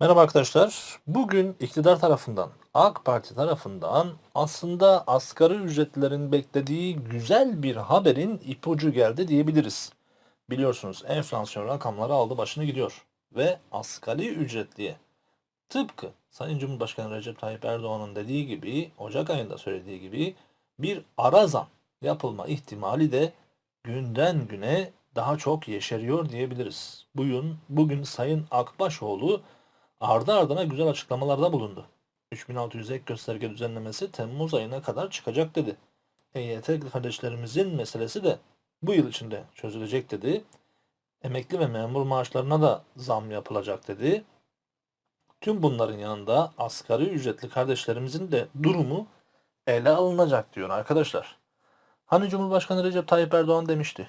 Merhaba arkadaşlar. Bugün iktidar tarafından, AK Parti tarafından aslında asgari ücretlilerin beklediği güzel bir haberin ipucu geldi diyebiliriz. Biliyorsunuz enflasyon rakamları aldı başını gidiyor ve asgari ücretliye tıpkı Sayın Cumhurbaşkanı Recep Tayyip Erdoğan'ın dediği gibi, Ocak ayında söylediği gibi bir ara zam yapılma ihtimali de günden güne daha çok yeşeriyor diyebiliriz. Bugün, bugün Sayın Akbaşoğlu ardı ardına güzel açıklamalarda bulundu. 3600 ek gösterge düzenlemesi Temmuz ayına kadar çıkacak dedi. EYT kardeşlerimizin meselesi de bu yıl içinde çözülecek dedi. Emekli ve memur maaşlarına da zam yapılacak dedi. Tüm bunların yanında asgari ücretli kardeşlerimizin de durumu ele alınacak diyor arkadaşlar. Hani Cumhurbaşkanı Recep Tayyip Erdoğan demişti.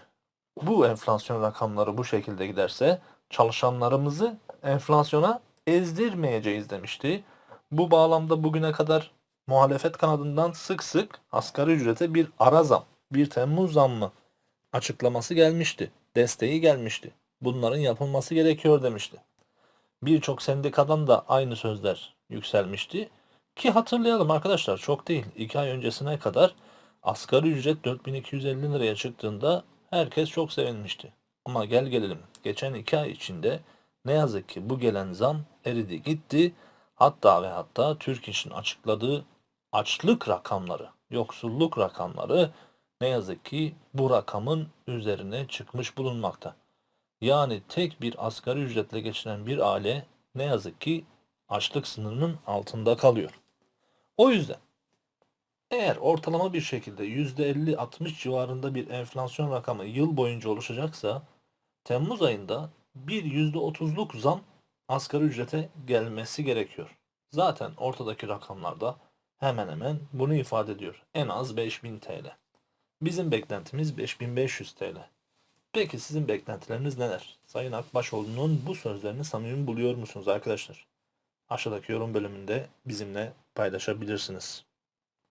Bu enflasyon rakamları bu şekilde giderse çalışanlarımızı enflasyona ezdirmeyeceğiz demişti. Bu bağlamda bugüne kadar muhalefet kanadından sık sık asgari ücrete bir ara zam, bir Temmuz zammı açıklaması gelmişti. Desteği gelmişti. Bunların yapılması gerekiyor demişti. Birçok sendikadan da aynı sözler yükselmişti. Ki hatırlayalım arkadaşlar çok değil. 2 ay öncesine kadar asgari ücret 4250 liraya çıktığında herkes çok sevinmişti. Ama gel gelelim geçen 2 ay içinde ne yazık ki bu gelen zam eridi gitti. Hatta ve hatta Türk İş'in açıkladığı açlık rakamları, yoksulluk rakamları ne yazık ki bu rakamın üzerine çıkmış bulunmakta. Yani tek bir asgari ücretle geçinen bir aile ne yazık ki açlık sınırının altında kalıyor. O yüzden eğer ortalama bir şekilde %50-60 civarında bir enflasyon rakamı yıl boyunca oluşacaksa Temmuz ayında bir %30'luk zam asgari ücrete gelmesi gerekiyor. Zaten ortadaki rakamlarda hemen hemen bunu ifade ediyor. En az 5000 TL. Bizim beklentimiz 5500 TL. Peki sizin beklentileriniz neler? Sayın Akbaşoğlu'nun bu sözlerini samimi buluyor musunuz arkadaşlar? Aşağıdaki yorum bölümünde bizimle paylaşabilirsiniz.